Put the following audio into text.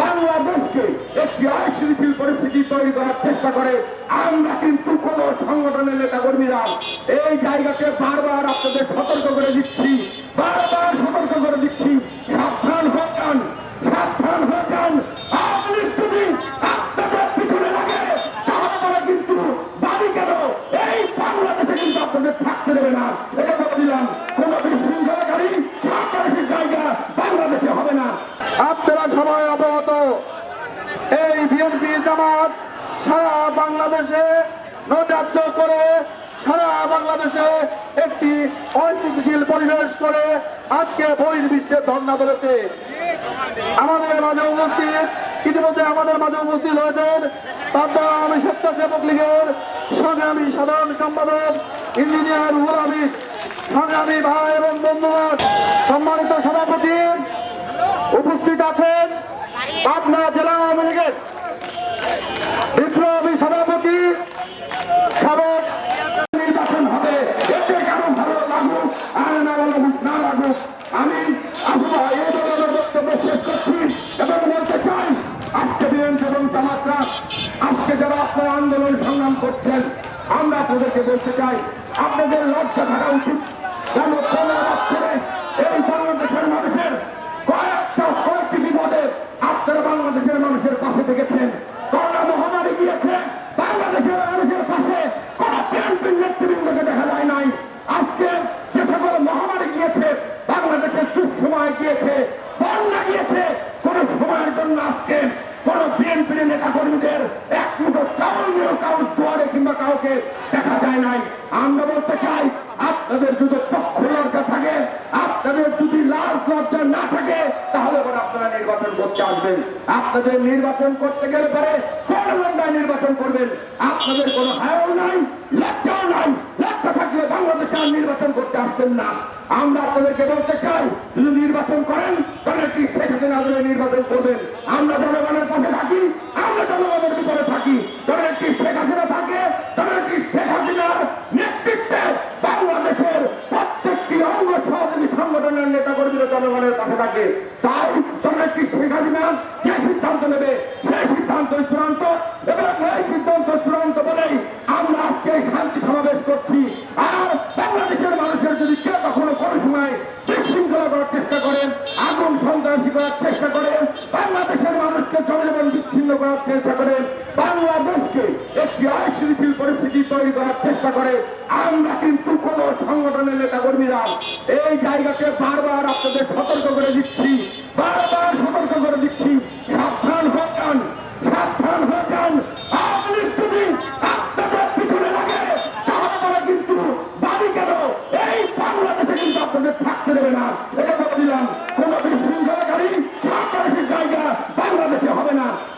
বাংলাদেশকে একটি অস্থিতিশীল পরিস্থিতি তৈরি করার চেষ্টা করে, আমরা কিন্তু কোন সংগঠনের নেতা কর্মীরা এই জায়গাকে বারবার আপনাদের সতর্ক করে দিচ্ছি। বারবার সতর্ক করে দিচ্ছি সাবধান হয়ে যান সাবধান হয়ে যান আপনি যদি আপনাদের পিছনে লাগে তাহলে পরে কিন্তু বাড়ি কেন এই বাংলাদেশে কিন্তু আপনাদের থাকতে দেবে না এটা বলে দিলাম কোন বিশৃঙ্খলাকারী বাংলাদেশের জায়গা বাংলাদেশে হবে না আপনারা সবাই অবগত এই বিএনপি জামাত সারা বাংলাদেশে নৈরাজ্য করে, সারা বাংলাদেশে একটি অস্থিতিশীল পরিবেশ করে আজকে বহির্বিশ্বে ধর্ণা ধরেছে। আমাদের মাঝে উপস্থিত, ইতিমধ্যে আমাদের মাঝে উপস্থিত হয়েছেন পাবনা স্বেচ্ছাসেবক লীগের সংগ্রামী সাধারণ সম্পাদক, ইঞ্জিনিয়ার রুহুল সংগ্রামী ভাই এবং বন্ধুগণ, সম্মানিত সভাপতি, উপস্থিত আছেন পাবনা জেলা আওয়ামী লীগের বিপ্লবী সভাপতি সাবেক নির্বাচন হবে এতে কারও ভালো লাগুক আর না লাগুক না লাগুক আমি আবহাওয়া এই ধরনের বক্তব্য শেষ করছি এবং বলতে চাই আজকে বিএনপি এবং জামাতরা আজকে যারা আপনারা আন্দোলন সংগ্রাম করছেন আমরা তোদেরকে বলতে চাই আপনাদের লজ্জা থাকা উচিত। কেন কোন অক্ষরে এই বাংলাদেশের মানুষের কয়েকটা কয়েকটি বিপদে আপনারা বাংলাদেশের মানুষের পাশে থেকেছেন করোনা মহামারী গিয়েছে বাংলাদেশের মানুষের পাশে কোন বিএনপির নেতৃবৃন্দকে দেখা যায় নাই আজকে যে সকল মহামারী গিয়েছে বাংলাদেশের দুঃসময় গিয়েছে বন্যা গিয়েছে কোন সময়ের জন্য আজকে কোন বিএনপির নেতা কর্মীদের এক মুঠো চাউল নিয়েও কাউর দুয়ারে কিংবা কাউকে দেখা যায় নাই। আমরা বলতে চাই, আপনাদের যদি চক্ষু লজ্জা থাকে, আপনাদের যদি লাল লজ্জা না থাকে, তাহলে পরে আপনারা নির্বাচন করতে আসবেন। আপনাদের নির্বাচন করতে গেলে পরে কোন লঙ্গায় নির্বাচন করবেন। আপনাদের কোনো হায়ও নাই, লজ্জাও নাই, লজ্জা থাকলে বাংলাদেশে আর নির্বাচন করতে আসবেন না। আমরা আপনাদেরকে বলতে চাই, যদি নির্বাচন করেন, তাহলে একটি শেখ হাসিনা নির্বাচন করবেন? আমরা জনগণের পাশে থাকি আমরা জনগণের বিপদে থাকি তবে একটি শেখ হাসিনা থাকে তবে একটি শেখ হাসিনার নেতৃত্বে বাংলাদেশের প্রত্যেকটি অঙ্গ সহযোগী সংগঠনের নেতা কর্মীরা জনগণের পাশে থাকে তাই কি শেখ হাসিনা যে সিদ্ধান্ত নেবে সেই সিদ্ধান্ত চূড়ান্ত। এবং এই সিদ্ধান্ত চূড়ান্ত বলেই আমরা আজকে শান্তি সমাবেশ করছি। আর বাংলাদেশের মানুষের যদি কেউ কখনো কোনো সময় বিচ্ছিন্ন করার চেষ্টা করে বাংলাদেশকে একটি অস্থিতিশীল পরিস্থিতি তৈরি করার চেষ্টা করে। আমরা কিন্তু কোন সংগঠনের নেতা কর্মীরা এই জায়গাকে বারবার আপনাদের সতর্ক করে দিচ্ছি, বারবার সতর্ক করে দিচ্ছি। সাবধান হয়ে যান, সাবধান হয়ে যান। থাকতে দেবে না। এটা বলে দিলাম, কোন বিশৃঙ্খলাকারী, সরকারের জায়গা